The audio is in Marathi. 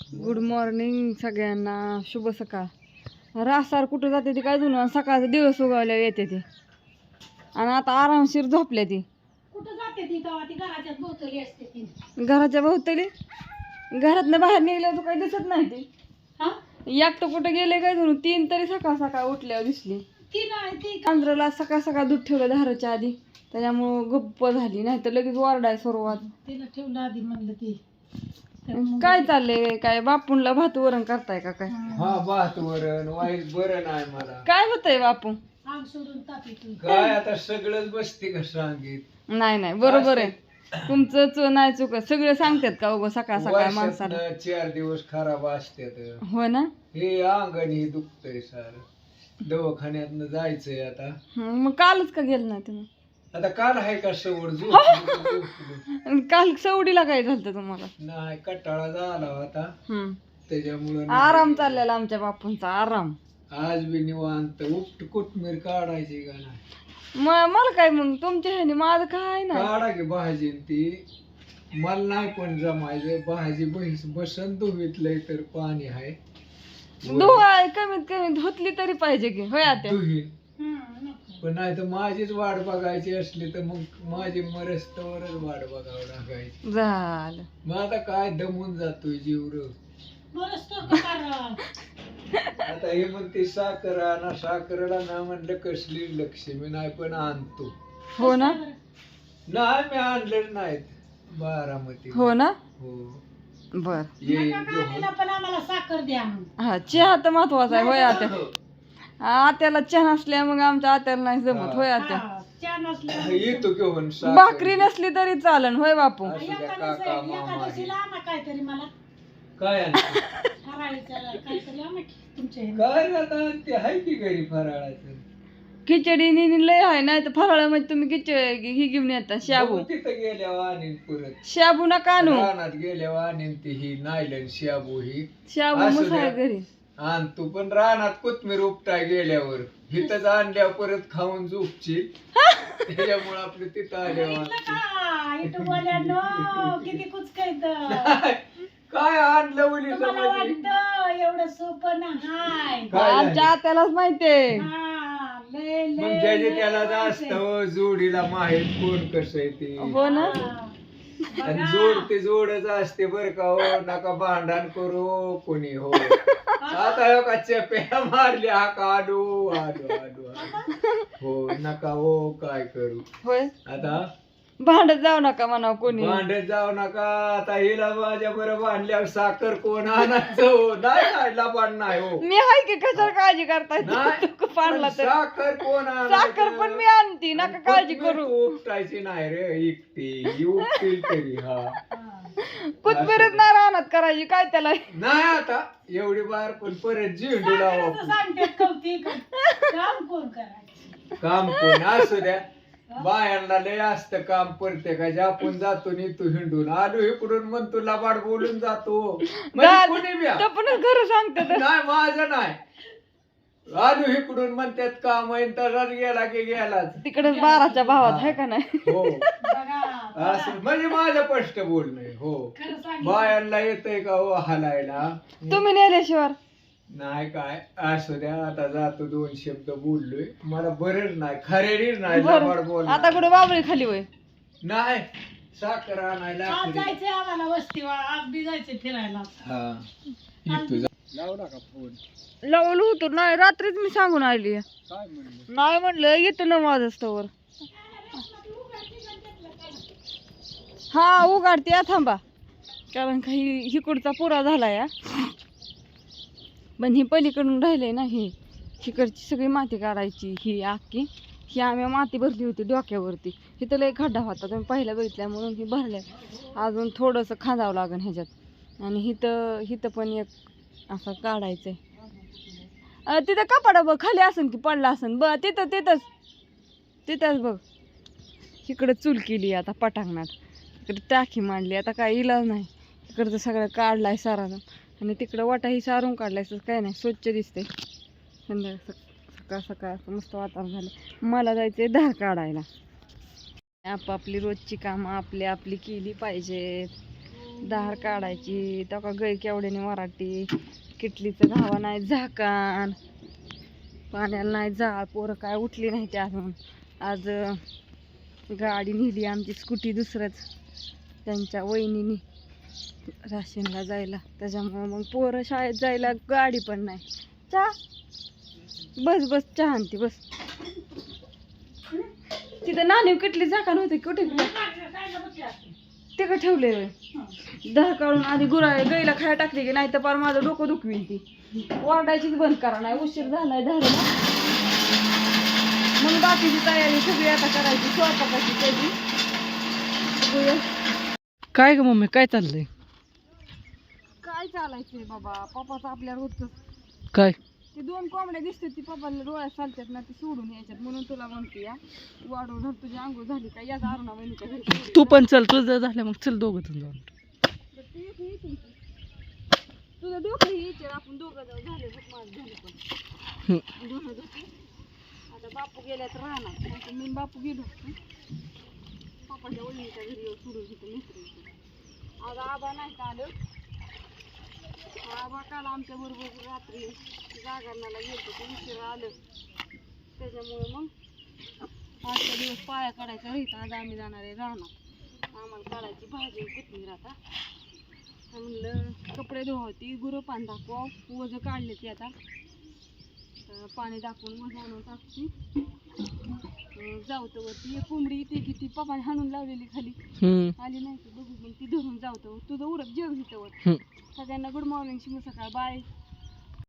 गुड मॉर्निंग सगळ्यांना. शुभ सकाळ. रासार कुठं जाते ती काय जुनं? सकाळचा दिवस उगवल्या येते ती. आणि आता आरामशीर झोपल्या ती. कुठं जाते ती तेव्हा? ती घराच्याच भोवतली असते ती. घराच्या भोवतली? घरातनं बाहेर निघल्या तर काही दिसत नाही ती. हा? एकटं कुठं गेले काय जणू तीन तरी सकाळ सकाळ उठल्यावर दिसली. ती नाही ती आंध्रला सकाळ सकाळ दूध ठेवलं धाराच्या आधी. त्याच्यामुळं गप्प झाली. नाही तर लगेच ओरडाय सुरुवात. तिला ठेवलं आधी म्हणलं ती. काय चाललंय काय बापूंला भात वरण करताय का काय? हा भात वरण वाईट बरं नाही मला. काय होतंय बापू? आग सोडून तापी तू काय आता सगळंच बसते का सांगित? नाही नाही बरोबर आहे. तुमचं चु नाही चुक. सगळं सांगतात का उगं सकाळ सकाळ माणसाला? वर्षातनं चार दिवस खराब असतात हो ना? हे अंगण हे दुखतंय सार. दवाखान्यातनं जायचंय आता. हं, मग कालच का गेलं नाही तुम्ही? आता काल आहे का सवड झोप? काल सवडीला काय झालं तुम्हाला? नाही कटाळा झाला हं. त्याच्यामुळं आराम चाललेला आमच्या बापूंचा आराम. आज बी निवांत उपट कोथमीर काढायची का नाही? म- मला काय मग तुमच्या ह्याने माझं काय नाही? काढा की भाजी न ती. मला नाही पण जमायचं भाजी बस बसन धुवीतलंय तर पाणी आहे. धुवाय कमीत कमी धुतली तरी पाहिजे की होय आता धुवीन. पण नाही तर माझीच वाट बघायची असली तर मग माझी मरस्तवरच वाट बघावं लागायची. झालं. मग आता काय दमून जातोय जीव र बरंच तो करा आता हे म्हणते साखर आणा साखरेला ना म्हणलं कसली लक्ष्मी नाही पण आणतो. हो ना? नाही मी आणलेच नाहीत. बारामती. हो ना? हो. बर. येईल काढलेला पण आम्हाला साखर द्या म्हणून. हा चहा तर महत्त्वाचा आहे होय आत्या आत्याला चहा नसल्या मग आमच्या आत्याला नाही जमत. होय आत्या? हा, चहा येतो घेऊन साखर. भाकरी नसली तरी चालन होय बापू? असू द्या काका एकादशी मामा एकादशीला आणा काहीतरी मला. काय आणते? फराळीचं काहीतरी आणा की तुमच्या ह्याने. काय आता ते आहे की घरी फराळाचं? खिचडी नि लय आहे नाही तर फराळामध्ये तुम्ही खिचडी ही घेऊन येता शाबू. बघू तिथं गेल्यावर आणीन परत. शाबू नका आणू. रानात गेल्यावर आणीन ती ही नायलन शाबू ही. शाबू असू मसाला द्या. घरी. आण तू पण रानात कोथमीर उपटाय गेल्यावर. हिथंच आणल्यावर परत खाऊन झोपची त्याच्यामुळे आपलं तिथं आल्यावर. का? युट्यूबवाल्यानो किती कुचकायत काय आणलं उलीचं तुम्हाला म्हणजे वाटतं एवढं सोपं ना हाय काय आमच्या झालं? आत्यालाच माहितीये हा, लय मग लय ज्याचे लय त्याला जास्त. जोडीला माहीत कोण कसं आहे ते? हो ना? हा. आणि. जोड ते जोडच असते बर का हो नका भांडण करू कोणी हो आता हो का चप्या मारली हा का आडू आडू आडू आडू. हो नका हो काय करू होय आता भांडत जाऊ नका म्हणा कोणी. भांडत जाऊ नका. आता हिला माझ्या बरं भांडल्यावर साखर कोण आणायचं हो? नाही लबाड नाही हो. मी हाय की कशाला काळजी करताय? नाही. पाडला तर. साखर कोण आणायचं? साखर पण मी आणती नका काळजी करू. तू उपटायची नाही रे एकटी. ही उपटील तरी हा. कुतबिरीत नाही राहणार करायची काय त्याला? नाही आता एवढी बार पण परत झेंडू साखरेचं लावा सांगतात कौतिक. काम कोण करायचं? काम कोण? असू द्या. बायांना लय असतं काम प्रत्येकाच्या आपण जातो नी तू हिंडून आलो इकडून म्हणतो लबाड बोलून जातो. म्हणजे कोणी बी आ. तर पण घर सांगतात. नाही माझं नाही. आलो इकडून म्हणतात काम आहे तसाच गेला की गेलाच. तिकडे बाराच्या भावात आहे का नाही? हो. बघा असं म्हणजे माझं स्पष्ट बोलणं आहे. हो. खरं बायांना येतंय का हो हालायला? तुम्ही नेल्याशिवाय. नाही काय? असू द्या आता जातो दोन शब्द बोललोय. मला बरंच नाही खरेडीच नाही लबाड बरं. बोल आता कुठे बाबळी खाली वय नाही साखर आणायला आज. जायचंय आम्हाला वस्तीवर आज बी जायचंय फिरायला. हा. येतो जा. लावला का फोन. लावलं होतं. नाही रात्रीच मी सांगून आली. काय म्हणलं? नाही म्हणलं येतो ना माझं स्टोवर हा उघडते या थांबा. कारण काही हिकडचा पुरा झाला या पण ही पलीकडून राहिले ना ही तिकडची सगळी माती काढायची ही आखी ही आम्ही माती भरली होती डोक्यावरती. इथं लय खड्डा होता. तुम्ही पहिला बघितल्या म्हणून ही भरल्या. अजून थोडंसं खांदावं लागेल ह्याच्यात. आणि हिथं हिथं पण एक असं काढायचं आहे तिथं कपाडा बघ खाली असन की पडला असन. ब तिथं तिथंच. तिथंच बघ. इकडं चूल केली आता पटांगणात. इकडे टाकी मांडली. आता काय इलाज नाही. इकडचं सगळं काढलाय सारा आणि तिकडं वाटाही सारून काढलाय काय नाही स्वच्छ दिसते संध्याकाळ सकाळ सकाळ असं मस्त वातावरण झालं मला जायचंय धार काढायला. आपापली रोजची कामं आपली आपली केली पाहिजेत धार काढायची तका गै केवड्याने वराटी किटलीचं घावा नाही झाकान पाण्याला नाही जाळ पोरं काय उठली नाही ते अजून. आज गाडी नेली आमची स्कूटी दुसरंच. त्यांच्या वहिनीनी. राशीनला जायला. त्याच्यामुळं मग पोरं शाळेत जायला गाडी पण नाही. चा. बस बस चहा आणते बस. तिथं नाणी किटली झाका नव्हती कुठे? तिकडे ठेवले दहा काढून आधी गुरा गाईला खाया टाकली की नाही तर पार माझं डोकं दुखवीन ती. ओरडायचीच बंद करा नाही उशीर झालाय धाराला मग बाकीची तयारी सगळी आता करायची स्वयंपाकाची त्याची काय ग मम्मी काय चाललंय? काय चालायचंय बाबा? पप्पाचं आपल्याला होतं काय? ते दोन कोंबड्या दिसतात ती पप्पाला डोळ्यात चालतात ना ती सोडून यायच्यात. म्हणून तुला म्हणते या. वाढवून तुझी आंघोळ झाली का? या अरुणा बहिणीच्या घरी सोडून. तू. पण चल तुझं झालं मग चल दोघं जण जाऊन. तर तू एक ये की. तुझं डोकं हे विचार आपण दोघं जाऊ. झाले बघ माझं झालं पण. हम्म. आता बापू गेल्यात राहणार मी आणि बापू गेलो माझ्या पप्पाच्या वहिनीच्या घरी येऊ सोडून तिथं मित्र आज आबा नाही का आलं? आबा काल आमच्या बरोबर रात्री जागरणाला गेलो ते उशिरा आलं. त्याच्यामुळे मग आजचा दिवस पाया काढायचा राहीत आज आम्ही जाणार आहे राहणार आम्हाला काढायची भाजी कोथमीर आता. म्हणलं कपडे धुवावती गुरं पाणी दाखवा वजं काढले ते आता. पाणी वजं आणून टाकते. वरती. एक कोंबडी इथे किती पप्पाने हाणून लावलेली खाली. आली नाही ती. बघू पण ती धरून जाऊ तर तुझं उरक जेव घेतं. सगळ्यांना गुड मॉर्निंग शिव सकाळ बाय